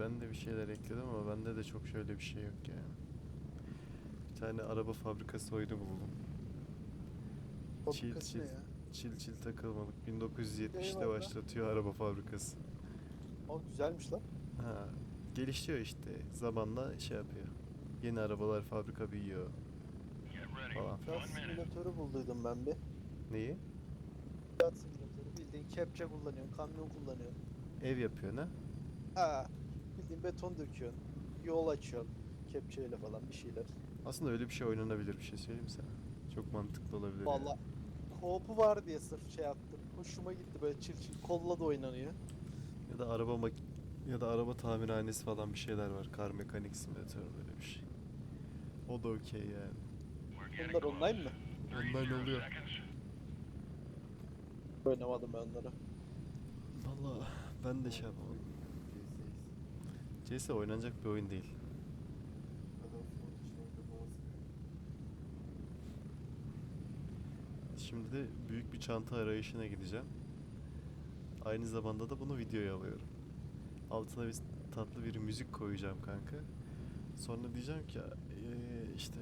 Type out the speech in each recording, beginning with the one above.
Ben de bir şeyler ekledim ama bende de çok şöyle bir şey yok yani. Bir tane araba fabrikası oyunu buldum. Çil Fabrikası çil, ya? çil çil takılmalık. 1970'te Eyvallah. başlatıyor araba fabrikası. O güzelmiş lan. Ha, gelişiyor işte. Zamanla şey yapıyor. Yeni arabalar fabrika büyüyor falan. Fiyat simülatörü bulduydum ben bir. Neyi? Fiyat simülatörü bildiğin kepçe kullanıyorsun, kamyon kullanıyorsun. Ev yapıyor ne? Ha, bildiğin beton döküyorsun. Yol açıyorsun. Kepçeyle falan bir şeyler. Aslında öyle bir şey oynanabilir bir şey söyleyeyim sana. Çok mantıklı olabilir. yani. Valla co var diye sırf şey yaptım. Hoşuma gitti böyle çil çil kolla da oynanıyor. Ya da araba mak ya da araba tamirhanesi falan bir şeyler var. Kar mekanik simülatör böyle bir şey. O da okey yani. Bunlar online mı? Online oluyor. Oynamadım ben onları. Valla ben de şey yapamadım. CS oynanacak bir oyun değil. Şimdi de büyük bir çanta arayışına gideceğim. Aynı zamanda da bunu videoya alıyorum. Altına bir tatlı bir müzik koyacağım kanka. Sonra diyeceğim ki eee, işte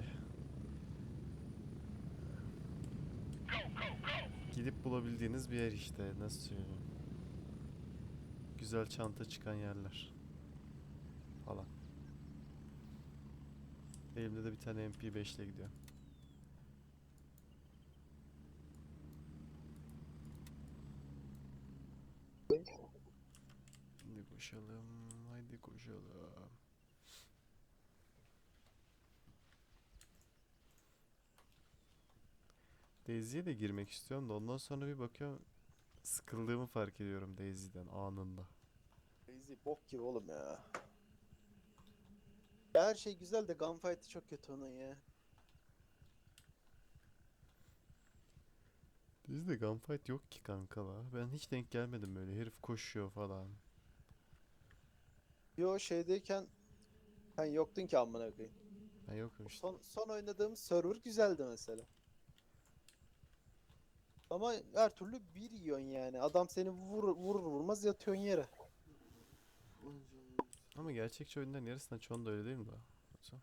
gidip bulabildiğiniz bir yer işte nasıl söyleyeyim. Güzel çanta çıkan yerler falan. Elimde de bir tane MP5 ile gidiyor. Hadi koşalım, haydi koşalım. Daisy'ye de girmek istiyorum da ondan sonra bir bakıyorum sıkıldığımı fark ediyorum Daisy'den anında. Crazy bok gibi oğlum ya. Ya Her şey güzel de gunfight'ı çok kötü onun ya. Daisy'de gunfight yok ki kanka la. Ben hiç denk gelmedim böyle herif koşuyor falan. Yo şeydeyken sen yoktun ki amına koyayım. Ben yokum işte. Son, son oynadığım server güzeldi mesela. Ama her türlü bir yiyorsun yani. Adam seni vurur, vurur vurmaz yatıyorsun yere. Ama gerçekçi oyunların yarısında çoğunda öyle değil mi daha? Yoksa?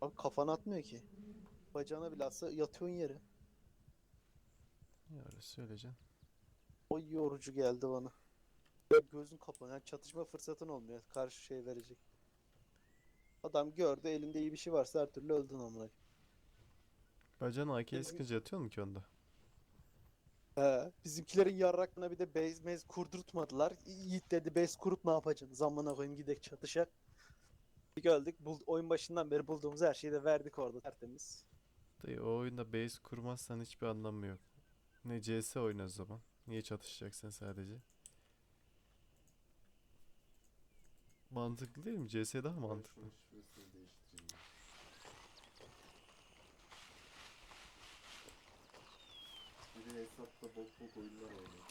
Abi kafana atmıyor ki. Bacağına bile atsa yatıyorsun yere. Ya öyle söyleyeceksin. O yorucu geldi bana. Gözün kapalı. Yani çatışma fırsatın olmuyor. Karşı şey verecek. Adam gördü elinde iyi bir şey varsa her türlü öldün amına. Bacağına AK'ye sıkınca yatıyor mu ki onda? He, bizimkilerin yarrakına bir de base mez kurdurtmadılar. Yiğit dedi base kurup ne yapacaksın? Zamana koyayım gidek çatışak. Bir geldik. Bul, oyun başından beri bulduğumuz her şeyi de verdik orada tertemiz. Dayı o oyunda base kurmazsan hiçbir anlamı yok. Ne CS oyna o zaman. Niye çatışacaksın sadece? Mantıklı değil mi? CS daha mantıklı. Hesapta bok bok oyunlar oynuyor.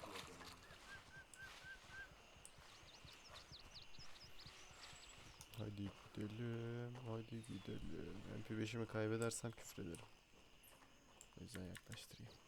Hadi gidelim, hadi gidelim. MP5'imi kaybedersem küfrederim. O yüzden yaklaştırayım.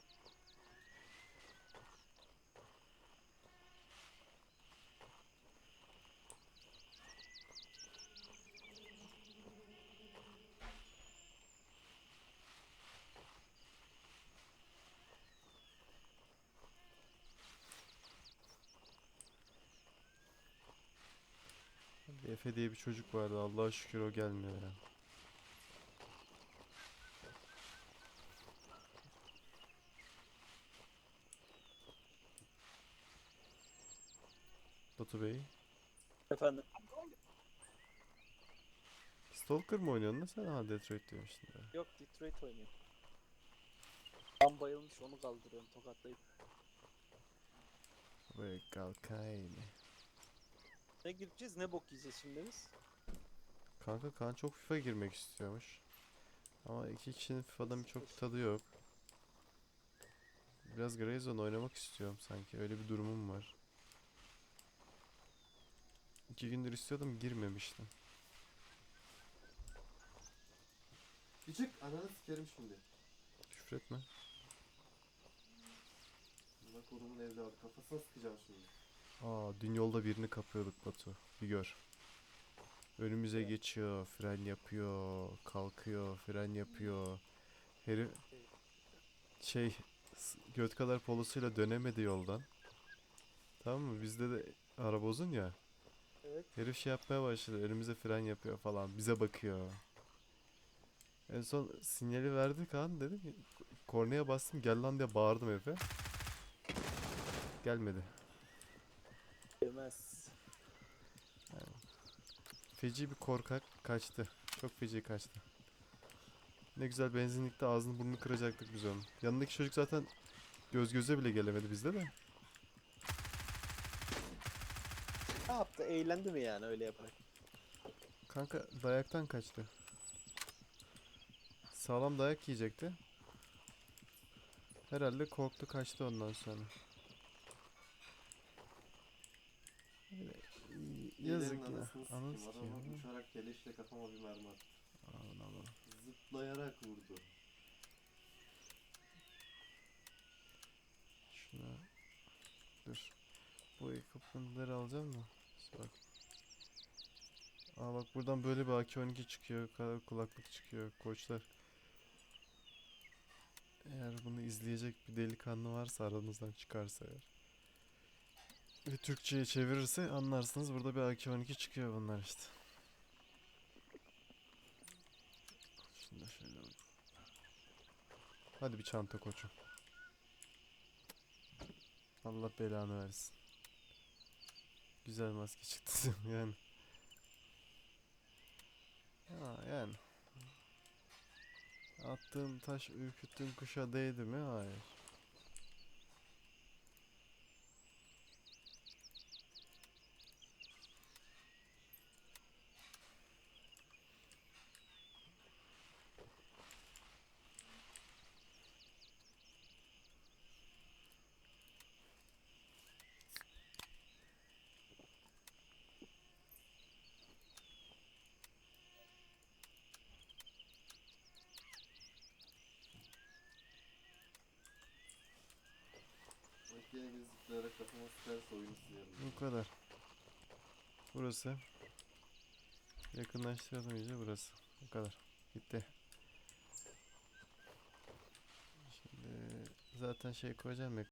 Bir Efe diye bir çocuk vardı. Allah'a şükür o gelmiyor ya. Batu Bey. Efendim. Stalker mı oynuyorsun da sen? Ha Detroit demiştin ya. Yok Detroit oynuyor. Tam bayılmış onu kaldırıyorum tokatlayıp. Buraya kalkayım. Ne gireceğiz ne bok yiyeceğiz şimdi biz? Kanka Kaan çok FIFA girmek istiyormuş. Ama iki kişinin FIFA'dan çok bir tadı yok. Biraz Greyzone oynamak istiyorum sanki. Öyle bir durumum var. İki gündür istiyordum girmemiştim. Küçük ananı sikerim şimdi. Küfür etme. Bak oğlumun evladı kafasına sıkacağım şimdi. Aa dün yolda birini kapıyorduk Batu. Bir gör. Önümüze geçiyor, fren yapıyor, kalkıyor, fren yapıyor. Herif şey göt kadar polosuyla dönemedi yoldan. Tamam mı? Bizde de araba uzun ya. Evet. Herif şey yapmaya başladı. Önümüze fren yapıyor falan. Bize bakıyor. En son sinyali verdi Kaan dedim kornaya bastım gel lan diye bağırdım herife. Gelmedi. Feci bir korkak kaçtı. Çok feci kaçtı. Ne güzel benzinlikte ağzını burnunu kıracaktık biz onun. Yanındaki çocuk zaten göz göze bile gelemedi bizde de. Ne yaptı? Eğlendi mi yani öyle yaparak? Kanka dayaktan kaçtı. Sağlam dayak yiyecekti. Herhalde korktu kaçtı ondan sonra. Y- Yazık ya. anasını sikeyim. Adama uçarak keleşle kafama bir mermi attı. Aman Allah'ım. Zıplayarak vurdu. Şuna dur. Bu equipment'ları alacağım da. Bak. Aa bak buradan böyle bir AK-12 çıkıyor. Kulaklık çıkıyor. Koçlar. Eğer bunu izleyecek bir delikanlı varsa aranızdan çıkarsa eğer. Ve Türkçe'ye çevirirse anlarsınız burada bir AK-12 çıkıyor bunlar işte. Da şöyle. Hadi bir çanta koçum. Allah belanı versin. Güzel maske çıktı yani. Ha yani. Attığın taş ürküttüğün kuşa değdi mi? Hayır. Yine bir zıplayarak sıkarsa oyunu silerim. Bu kadar. Burası. Yakınlaştıralım iyice burası. Bu kadar. Gitti. Şimdi zaten şey koyacağım ya